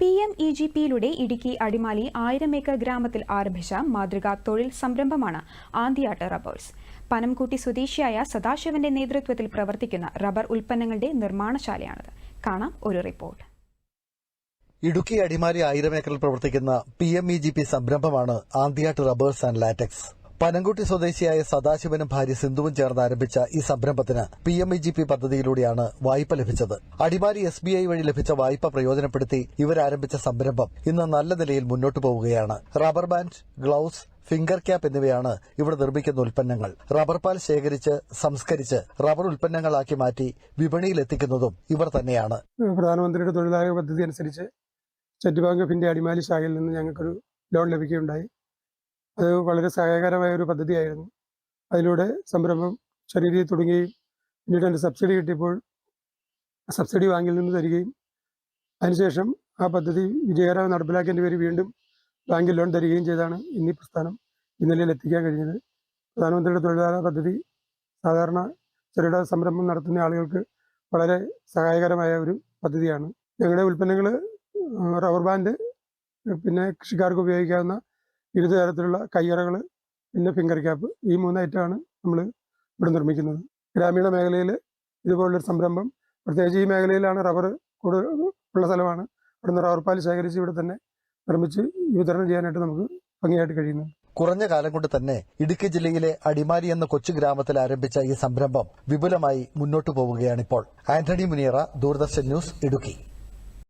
P M E G പിയിലൂടെ ഇടുക്കി അടിമാലി ആയിരം ഏക്കർ ഗ്രാമത്തിൽ ആരംഭിച്ച മാതൃകാ തൊഴിൽ സംരംഭമാണ് ആന്തിയാട്ട് റബ്ബേഴ്സ് പനംകൂട്ടി സ്വദേശിയായ സദാശിവന്റെ നേതൃത്വത്തിൽ പ്രവർത്തിക്കുന്ന റബ്ബർ ഉൽപ്പന്നങ്ങളുടെ നിർമ്മാണശാലയാണിത്. കാണാം ഒരു റിപ്പോർട്ട്. ഇടുക്കി അടിമാലി ആയിരം ഏക്കറിൽ പ്രവർത്തിക്കുന്ന P M E G P സംരംഭമാണ് Anthiyattu Rubbers and Latex. Panamkutty സ്വദേശിയായ സദാശിവനും ഭാര്യ സിന്ധുവും ചേർന്ന് ആരംഭിച്ച ഈ സംരംഭത്തിന് P M E G P പദ്ധതിയിലൂടെയാണ് വായ്പ ലഭിച്ചത്. അടിമാലി എസ് ബി ഐ വഴി ലഭിച്ച വായ്പ പ്രയോജനപ്പെടുത്തി ഇവരാരംഭിച്ച സംരംഭം ഇന്ന് നല്ല നിലയിൽ മുന്നോട്ടു പോവുകയാണ്. Rubber band gloves finger cap എന്നിവയാണ് ഇവിടെ നിർമ്മിക്കുന്ന ഉൽപ്പന്നങ്ങൾ. റബ്ബർ പാൽ ശേഖരിച്ച് സംസ്കരിച്ച് റബ്ബർ ഉൽപ്പന്നങ്ങളാക്കി മാറ്റി വിപണിയിൽ എത്തിക്കുന്നതും ഇവർ തന്നെയാണ്. പ്രധാനമന്ത്രിയുടെ തൊഴിലാളി പദ്ധതി അനുസരിച്ച് State Bank of India Adimali ശാഖയിൽ നിന്ന് ഞങ്ങൾക്കൊരു ലോൺ ലഭിക്കുകയുണ്ടായി. അത് വളരെ സഹായകരമായ ഒരു പദ്ധതിയായിരുന്നു. അതിലൂടെ സംരംഭം ചെറിയ തുടങ്ങുകയും പിന്നീട് അതിന്റെ സബ്സിഡി കിട്ടിയപ്പോൾ സബ്സിഡി ബാങ്കിൽ നിന്ന് തരികയും അതിനുശേഷം ആ പദ്ധതി വിജയകരമായി നടപ്പിലാക്കേണ്ടി പേര് വീണ്ടും ബാങ്കിൽ ലോൺ തരികയും ചെയ്താണ് ഇന്നീ പ്രസ്ഥാനം ഇന്നലെ എത്തിക്കാൻ കഴിഞ്ഞത്. പ്രധാനമന്ത്രിയുടെ തൊഴിലാളി പദ്ധതി സാധാരണ ചെറുകിട സംരംഭം നടത്തുന്ന ആളുകൾക്ക് വളരെ സഹായകരമായ ഒരു പദ്ധതിയാണ്. ഞങ്ങളുടെ ഉൽപ്പന്നങ്ങൾ റബ്ബർ ബാൻഡ് പിന്നെ കൃഷിക്കാർക്ക് ഉപയോഗിക്കാവുന്ന വിവിധ തരത്തിലുള്ള കയ്യറകൾ പിന്നെ ഫിംഗർ ക്യാപ്പ് ഈ മൂന്ന് ഐറ്റമാണ് നമ്മൾ ഇവിടെ നിർമ്മിക്കുന്നത്. ഗ്രാമീണ മേഖലയിൽ ഇതുപോലുള്ളൊരു സംരംഭം പ്രത്യേകിച്ച് ഈ മേഖലയിലാണ് റബ്ബർ കൂടുതൽ ഉള്ള സ്ഥലമാണ്. ഇവിടെ നിന്ന് റബ്ബർ പാൽ ശേഖരിച്ച് ഇവിടെ തന്നെ നിർമ്മിച്ച് വിതരണം ചെയ്യാനായിട്ട് നമുക്ക് ഭംഗിയായിട്ട് കഴിയുന്നു കുറഞ്ഞ കാലം കൊണ്ട് തന്നെ ഇടുക്കി ജില്ലയിലെ അടിമാലി എന്ന കൊച്ചു ഗ്രാമത്തിൽ ആരംഭിച്ച ഈ സംരംഭം വിപുലമായി മുന്നോട്ടു പോവുകയാണിപ്പോൾ. ആന്റണി മുനിയറ ദൂരദർശൻ ന്യൂസ് ഇടുക്കി.